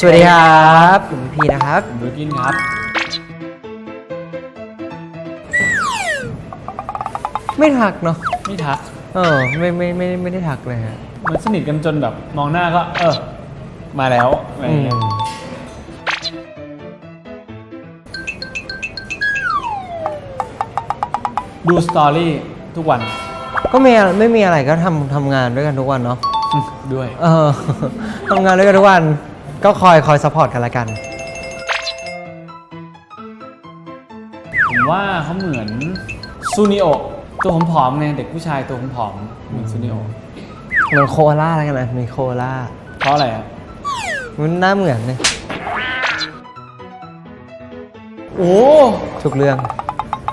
สวัสดีครับผมพีนะครับบิวกินครับ ไม่ทักเนาะไม่ทัก เออไม่ไม่ไม่ไม่ได้ทักเลยฮะมันสนิทกันจนแบบมองหน้าก็ เออ มาแล้วอะไรอย่างเงี้ยอืมดูสตอรี่ทุกวัน ก็ไม่ไม่มีอะไรก็ทำทำงานด้วยกันทุกวันเนาะด้วย เออทำงานด้วยกันทุกวัน ก็คอยคอยซัพพอร์ตกันละกัน ผมว่าเขาเหมือนซูนิโอตัวผอมๆไงเด็กผู้ชายตัวผอมๆเหมือนซูนิโอเหมือนโคอาล่าแล้วกันนะมีโคอาล่าเพราะอะไรอะมันหน้าเหมือนเลยโอ้ทุกเรื่อง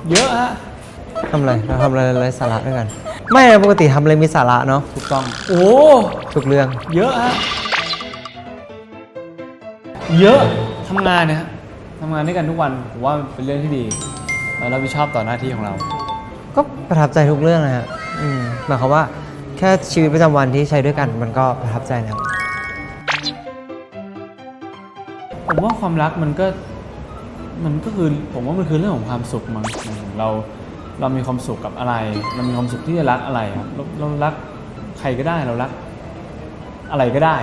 เยอะฮะทำอะไรเราทำอะไรไรสาระด้วยกัน ไม่นะปกติทำอะไรมีสาระเนาะถูกต้อง โอ้ทุกเรื่องเยอะฮะ เยอะทำงานเนี่ยฮะทำงานด้วยกันทุกวันผมว่าเป็นเรื่องที่ดีเรารับผิดชอบต่อหน้าที่ของเรา ก็ประทับใจทุกเรื่องนะฮะอืมหมายความว่าแค่ชีวิตประจำวันที่ใช้ด้วยกันมันก็ประทับใจแล้ว ผมว่าความรักมันก็มันก็คือผมว่ามันคือเรื่องของความสุขมั้งหมายถึงเราเรามีความสุขกับอะไร เรามีความสุขที่จะรักอะไรครับเราเรารักใครก็ได้เรารัก อะไรก็ได้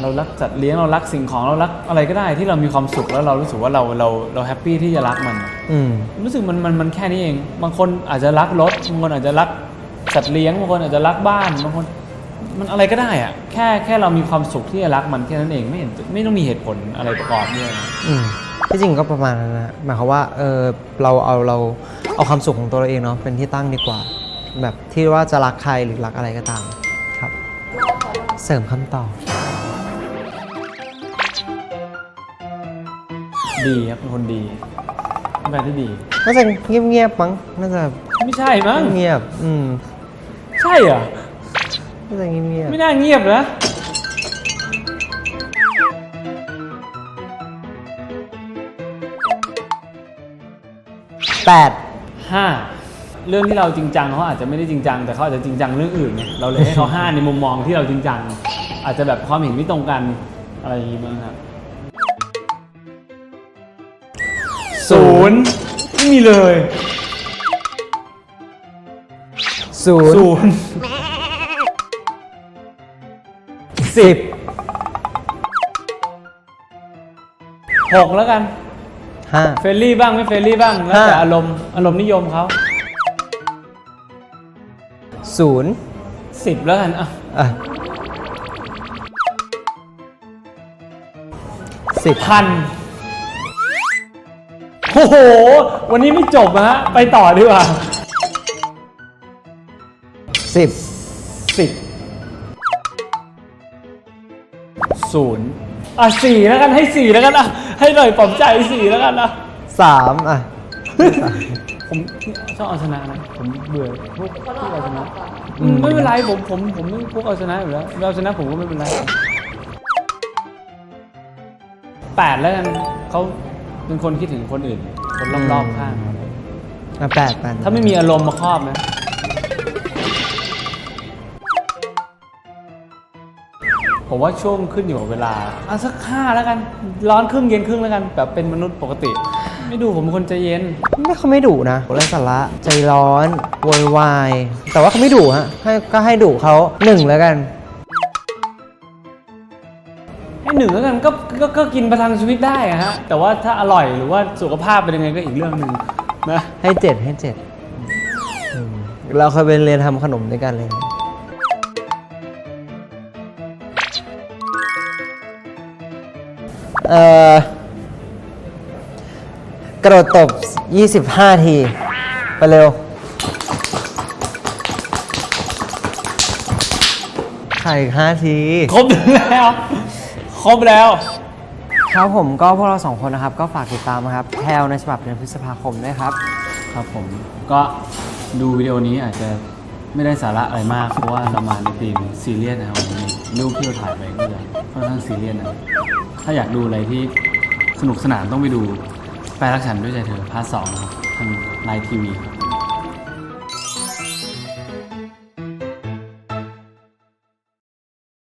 เรารักจัดเลี้ยงเรารักสิ่งของเรารักอะไรก็ได้ที่เรามีความสุขแล้วเรารู้สึกว่าเราเราเราแฮปปี้ที่จะรักมัน อืม รู้สึกมันมันมันแค่นี้เอง บางคนอาจจะรักรถ บางคนอาจจะรักสัตว์เลี้ยง บางคนอาจจะรักบ้าน บางคนมันอะไรก็ได้อะแค่แค่เรามีความสุขที่จะรักมันแค่นั้นเองไม่เห็นไม่ต้องมีเหตุผลอะไรประกอบด้วยนะอืมที่จริงก็ประมาณนั้นนะหมายความว่าเออเราเอาเราเอาความสุขของตัวเราเองเนาะเป็นที่ตั้งดีกว่า แบบที่ว่าจะรักใครหรือรักอะไรก็ตามครับ เสริมคำตอบ ดีครับเป็นคนดีเป็นแฟนที่ดี น่าจะเงียบๆมั้งน่าจะไม่ใช่มั้ง เงียบอืมใช่เหรอ น่าจะเงียบไม่น่าเงียบนะ ๆแปดห้า เรื่องที่เราจริงจังเขาอาจจะไม่ได้จริงจังแต่เขาอาจจะจริงจังเรื่องอื่นไงเราเลยให้เขาห้าในมุมมองที่เราจริงจัง อาจจะแบบความเห็นไม่ตรงกันอะไรอย่างงี้มั้งครับศูนย์ไม่มีเลยศูนย์ศูนย์สิบหกแล้วกันห้าเฟรนลี่บ้างไม่เฟรนลี่บ้างแล้วแต่ห้าอารมณ์อารมณ์นิยมเขา ศูนย์สิบแล้วกันอะอะสิบพันโอ้โห วันนี้ไม่จบนะฮะ ไปต่อดีกว่าสิบสิบศูนย์อะสี่แล้วกันให้สี่แล้วกันอะ ให้หน่อยปลอบใจสี่แล้วกันอะสามอะ ผมชอบเอาชนะนะผมเบื่อพวกพวกเอาชนะอืมไม่เป็นไรผมผมผมไม่พวกเอาชนะอยู่แล้วเอาชนะผมก็ไม่เป็นไรแปดแล้วกันเขาเป็นคนคิดถึงคนอื่น คนรอบๆข้างครับอะแปดแปดถ้าไม่มีอารมณ์มาครอบนะผมว่าช่วงขึ้นอยู่กับเวลาอะสักห้าแล้วกัน ร้อนครึ่งเย็นครึ่งแล้วกันแบบเป็นมนุษย์ปกติ ไม่ดูผมเป็นคนใจเย็น ไม่เขาไม่ดุนะไร้สาระใจร้อนโวยวาย แต่ว่าเขาไม่ดุฮะให้ก็ให้ดุเขาหนึ่งแล้วกัน ให้หนึ่งแล้วกันก็ก็ก็กินประทังชีวิตได้อะฮะ แต่ว่าถ้าอร่อยหรือว่าสุขภาพเป็นยังไงก็อีกเรื่องหนึ่งนะให้เจ็ดให้เจ็ดอืมเราเคยไปเรียนทำขนมด้วยกันเลย เอ่อ กระโดดตบ 25 ที ไปเร็ว ไข่ห้าที ครบแล้ว ครบแล้ว ครับผมก็พวกเราสองคนนะครับ ก็ฝากติดตามนะครับแพลวในฉบับเดือนพฤษภาคมด้วยครับ ครับผมก็ดูวิดีโอนี้อาจจะไม่ได้สาระอะไรมาก เพราะว่าเรามาในธีมซีเรียสนะครับวันนี้รูปที่เราถ่ายไปก็จะค่อนข้างซีเรียสนะถ้าอยากดูอะไรที่สนุกสนานต้องไปดู แปลรักฉันด้วยใจเธอพาร์ทสองนะครับทางไลน์ทีวี